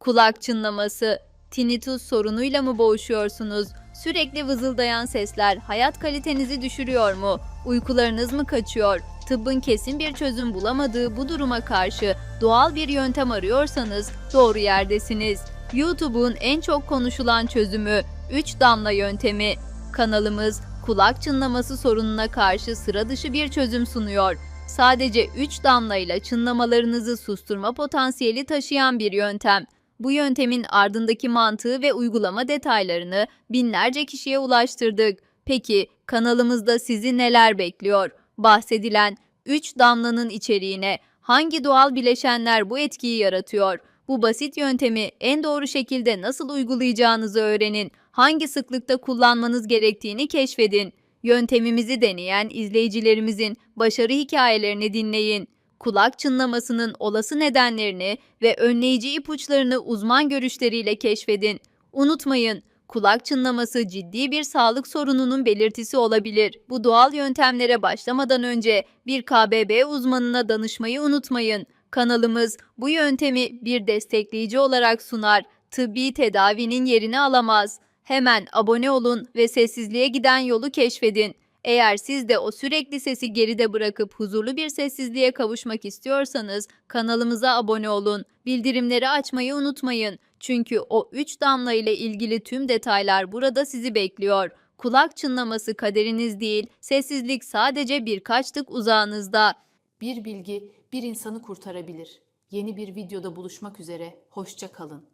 Kulak çınlaması, tinnitus sorunuyla mı boğuşuyorsunuz? Sürekli vızıldayan sesler hayat kalitenizi düşürüyor mu? Uykularınız mı kaçıyor? Tıbbın kesin bir çözüm bulamadığı bu duruma karşı doğal bir yöntem arıyorsanız doğru yerdesiniz. YouTube'un en çok konuşulan çözümü 3 damla yöntemi. Kanalımız kulak çınlaması sorununa karşı sıra dışı bir çözüm sunuyor. Sadece 3 damlayla çınlamalarınızı susturma potansiyeli taşıyan bir yöntem. Bu yöntemin ardındaki mantığı ve uygulama detaylarını binlerce kişiye ulaştırdık. Peki kanalımızda sizi neler bekliyor? Bahsedilen 3 damlanın içeriğine hangi doğal bileşenler bu etkiyi yaratıyor? Bu basit yöntemi en doğru şekilde nasıl uygulayacağınızı öğrenin. Hangi sıklıkta kullanmanız gerektiğini keşfedin. Yöntemimizi deneyen izleyicilerimizin başarı hikayelerini dinleyin. Kulak çınlamasının olası nedenlerini ve önleyici ipuçlarını uzman görüşleriyle keşfedin. Unutmayın, kulak çınlaması ciddi bir sağlık sorununun belirtisi olabilir. Bu doğal yöntemlere başlamadan önce bir KBB uzmanına danışmayı unutmayın. Kanalımız bu yöntemi bir destekleyici olarak sunar. Tıbbi tedavinin yerini alamaz. Hemen abone olun ve sessizliğe giden yolu keşfedin. Eğer siz de o sürekli sesi geride bırakıp huzurlu bir sessizliğe kavuşmak istiyorsanız kanalımıza abone olun. Bildirimleri açmayı unutmayın. Çünkü o 3 damla ile ilgili tüm detaylar burada sizi bekliyor. Kulak çınlaması kaderiniz değil, sessizlik sadece birkaç tık uzağınızda. Bir bilgi bir insanı kurtarabilir. Yeni bir videoda buluşmak üzere, hoşça kalın.